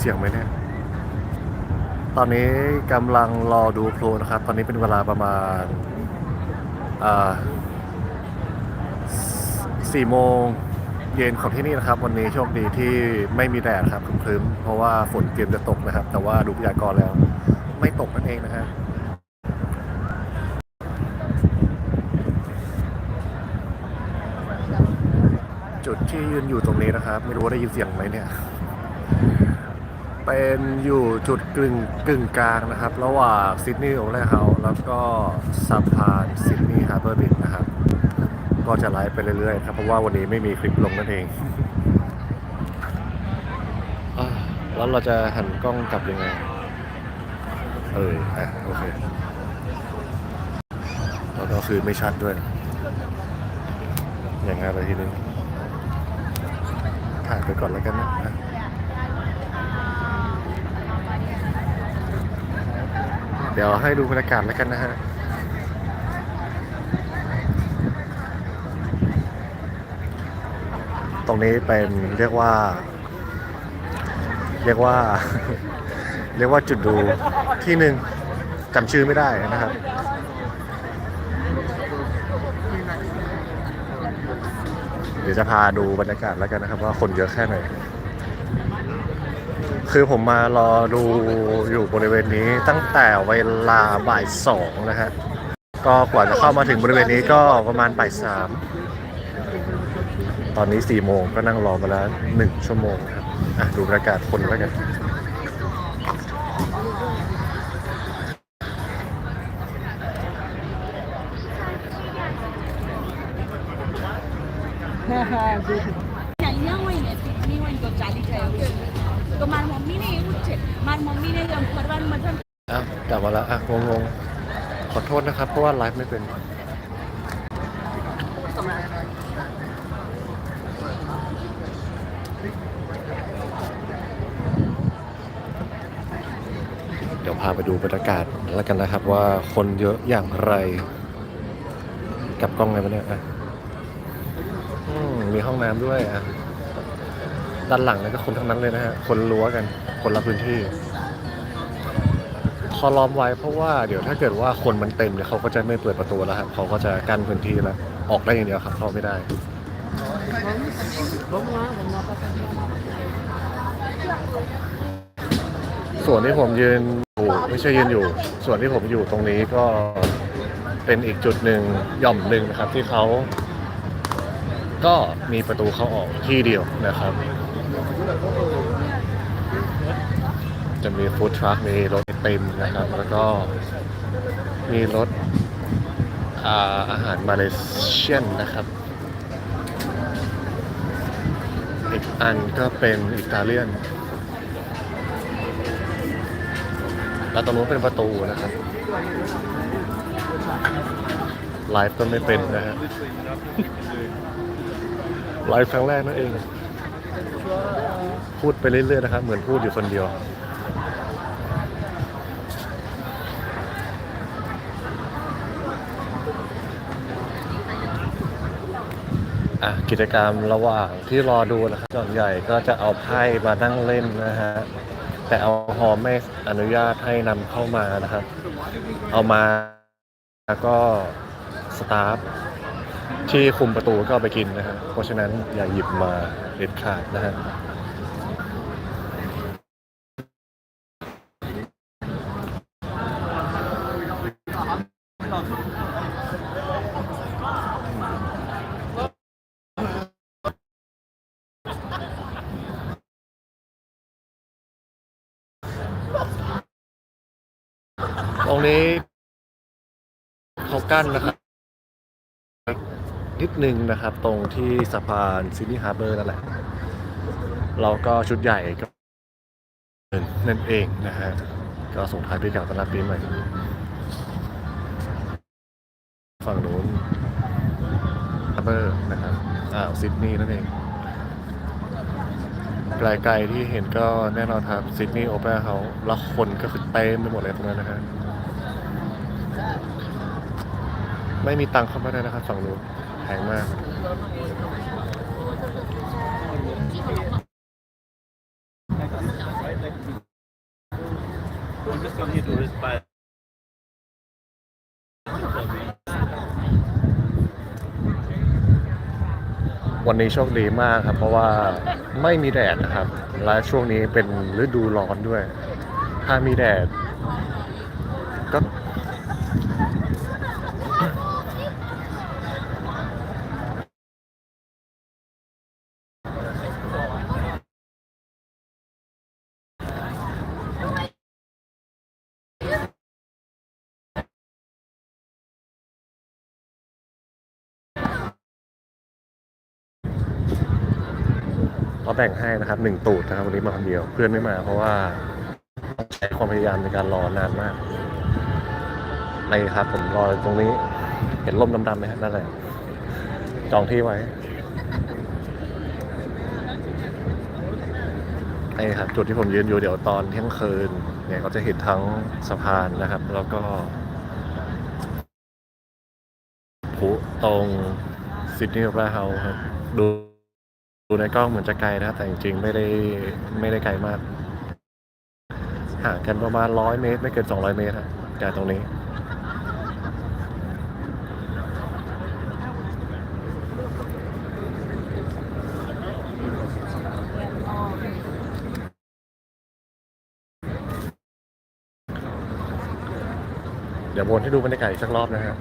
เสียงไหมเนี่ย ตอนนี้กำลังรอดูโพลนะครับ ตอนนี้เป็นเวลาประมาณสี่โมงเย็นของที่นี่นะครับ วันนี้โชคดีที่ไม่มีแดดครับครึ้มๆเพราะว่าฝนเตรียมจะตกนะครับ แต่ว่าดูพยากรณ์แล้ว ไม่ตกนั่นเองนะฮะจุดที่ยืนอยู่ตรงนี้นะครับ ไม่รู้ว่าได้ยินเสียงไหมเนี่ย เป็นอยู่จุดกึ่งกึ่งกลางนะครับ ระหว่างซิดนีย์โอเลเฮาส์แล้วก็สะพานซิดนีย์ฮาร์เบอร์บิดนะครับ ก็จะไลฟ์ไปเรื่อยๆครับเพราะว่าวันนี้ไม่มีคลิปลงนั่นเองอ่าแล้วเราจะหันกล้องกลับยังไง เอออะโอเค แล้วก็คือไม่ชัดด้วย อย่างงั้นเลยทีนึงถ่ายไปก่อนแล้วกันนะอะ เดี๋ยวให้ดูบรรยากาศแล้วกันนะฮะตรงนี้เป็นเรียกว่า เรียกว่า เรียกว่าจุดดูที่หนึ่งจำชื่อไม่ได้นะครับ เดี๋ยวจะพาดูบรรยากาศแล้วกันนะครับ ว่าคนเยอะแค่ไหน คือผมมารอดูอยู่บริเวณนี้ตั้งแต่เวลาบ่ายสองนะฮะก็กว่าจะเข้ามาถึงบริเวณนี้ก็ประมาณบ่ายสามตอนนี้สี่โมงก็นั่งรอมาแล้วหนึ่งชั่วโมงครับอะดูบรรยากาศคนแล้วกันฮ่าฮ่า મમ્મીને એવું જ છે મારી મમ્મીને આમ ફરવાનું મજા อ้าวกลับมาแล้วอ่ะงงๆขอโทษนะครับ เพราะว่าไลฟ์ไม่เป็น เดี๋ยวพาไปดูบรรยากาศแล้วกันนะครับ ว่าคนเยอะอย่างไร กลับกล้องไงวะเนี่ยอ่ะอืมมีห้องน้ำด้วยอ่ะ ด้านหลังนี่ก็คนทั้งนั้นเลยนะฮะ คนรั้วกัน คนละพื้นที่ พอล้อมไว้เพราะว่าเดี๋ยวถ้าเกิดว่าคนมันเต็มเนี่ยเขาก็จะไม่เปิดประตูแล้วครับเขาก็จะกั้นพื้นที่แล้ว ออกได้อย่างเดียวครับ เข้าไม่ได้ ส่วนที่ผมยืนอยู่ไม่ใช่ยืนอยู่ ส่วนที่ผมอยู่ตรงนี้ก็เป็นอีกจุดหนึ่งหย่อมหนึ่งนะครับที่เขาก็มีประตูเข้าออกที่เดียวนะครับ จะมีฟู้ดทรัค มีรถไอติมนะครับ แล้วก็มีรถอาอาหารมาเลเซียนนะครับ อีกอันก็เป็นอิตาเลียน แล้วตรงนู้นเป็นประตูนะครับ ไลฟ์ก็ไม่เป็นนะฮะ ไลฟ์ครั้งแรกนั่นเอง พูดไปเรื่อยๆนะครับ เหมือนพูดอยู่คนเดียวอะกิจกรรมระหว่างที่รอดูนะครับส่วนใหญ่ก็จะเอาไพ่มานั่งเล่นนะฮะ แต่เอาฮอมไม่อนุญาตให้นำเข้ามานะครับ เอามาแล้วก็สตาฟที่คุมประตูก็ไปกินนะฮะเพราะฉะนั้นอย่าหยิบมาเด็ดขาดนะฮะ ตรงนี้ เขากั้นนะครับ นิดนึงนะครับ ตรงที่สะพานซิดนีย์ฮาร์เบอร์นั่นแหละเราก็ชุดใหญ่ก็นั่นเองนะฮะก็ส่งท้ายปีเก่าต้อนรับปีใหม่ฝั่งนู้นฮาร์เบอร์นะครับอ่าวซิดนีย์นั่นเองไกลๆที่เห็นก็แน่นอนครับซิดนีย์โอเปร่าเฮาแล้วคนก็คือเต็มไปหมดเลยตรงนั้นนะฮะ ไม่มีตังค์เข้ามาได้นะครับฝั่งนู้นแพงมากวันนี้โชคดีมากครับ เพราะว่าไม่มีแดดนะครับ และช่วงนี้เป็นฤดูร้อนด้วย ถ้ามีแดดก็ เราแบ่งให้นะครับหนึ่งตูดนะครับวันนี้มาคนเดียวเพื่อนไม่มาเพราะว่าต้องใช้ความพยายามในการรอนานมากนี่ครับ ผมรอตรงนี้ เห็นร่มดำๆไหมนั่นแหละจองที่ไว้นี่ครับจุดที่ผมยืนอยู่เดี๋ยวตอนเที่ยงคืนเนี่ยก็จะเห็นทั้งสะพานนะครับ แล้วก็ผูตรงซิดนีย์ o อ e ราเฮาครับดู ดูในกล้องเหมือนจะไกลนะแต่จริงๆไม่ได้ไม่ได้ไกลมาก ห่างกันประมาณร้อยเมตร ไม่เกินสองร้อยเมตรครับจากตรงนี้ เดี๋ยววนให้ดูบรรยากาศอีกสักรอบนะฮะ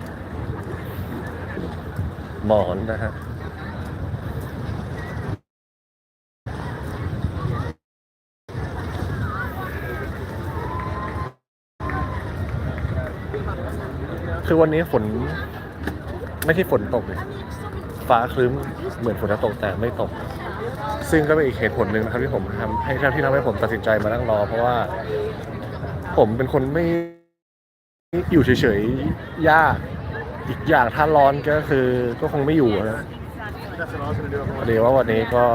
หมอนนะฮะ คือวันนี้ฝนไม่ใช่ฝนตกเลยฟ้าครึ้มเหมือนฝนจะตกแต่ไม่ตก ซึ่งก็เป็นอีกเหตุผลหนึ่งนะครับที่ผมทำให้ที่ทำให้ผมตัดสินใจมานั่งรอ เพราะว่า ผมเป็นคนไม่อยู่เฉยๆยาก อีกอย่างถ้าร้อนก็คือ ก็คงไม่อยู่นะพอดีว่าวันนี้ก็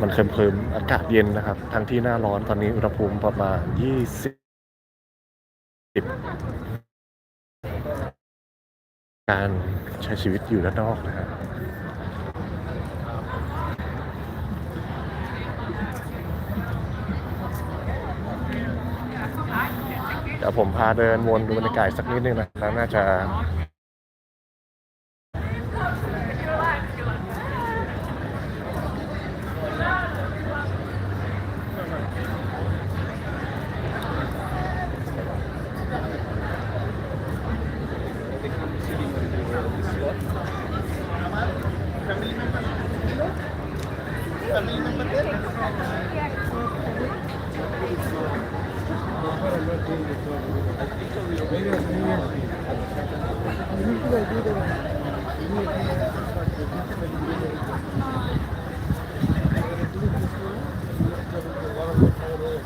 มันเคลิมๆอากาศเย็นนะครับ ทั้งที่หน้าร้อนตอนนี้อุณหภูมิประมาณ 20 การใช้ชีวิตอยู่ด้านนอกนะฮะเดี๋ยวผมพาเดินวนดูบรรยากาศสักนิดนึงนะครับน่าจะ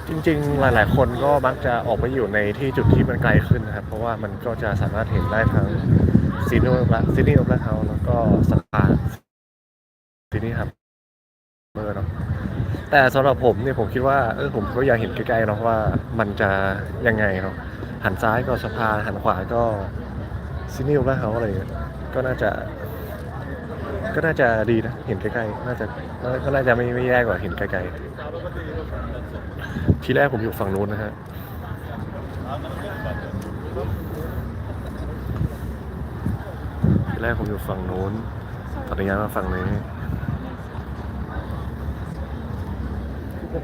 จริงๆ หลาย ๆ คนก็มักจะออกไปอยู่ในที่จุดที่มันไกลขึ้นนะครับ เพราะว่ามันก็จะสามารถเห็นได้ทั้งซีนีและซีนีโอเปร่าเฮาแล้วก็สะพานที่นี่ครับ เมื่อเนาะแต่สำหรับผมเนี่ยผมคิดว่าเออผมก็อยากเห็นใกล้ๆเนาะว่ามันจะยังไงเนาะหันซ้ายก็สะพานหันขวาก็ซีนีโอเปร่าเฮาอะไรเงี้ยก็น่าจะ ก็น่าจะดีนะเห็นใกล้ๆน่าจะก็น่าจะไม่ไม่แย่กว่าเห็นไกลๆทีแรกผมอยู่ฝั่งนู้นนะฮะทีแรกผมอยู่ฝั่งนู้นตอนนี้ย้ายมาฝั่งนี้ อะ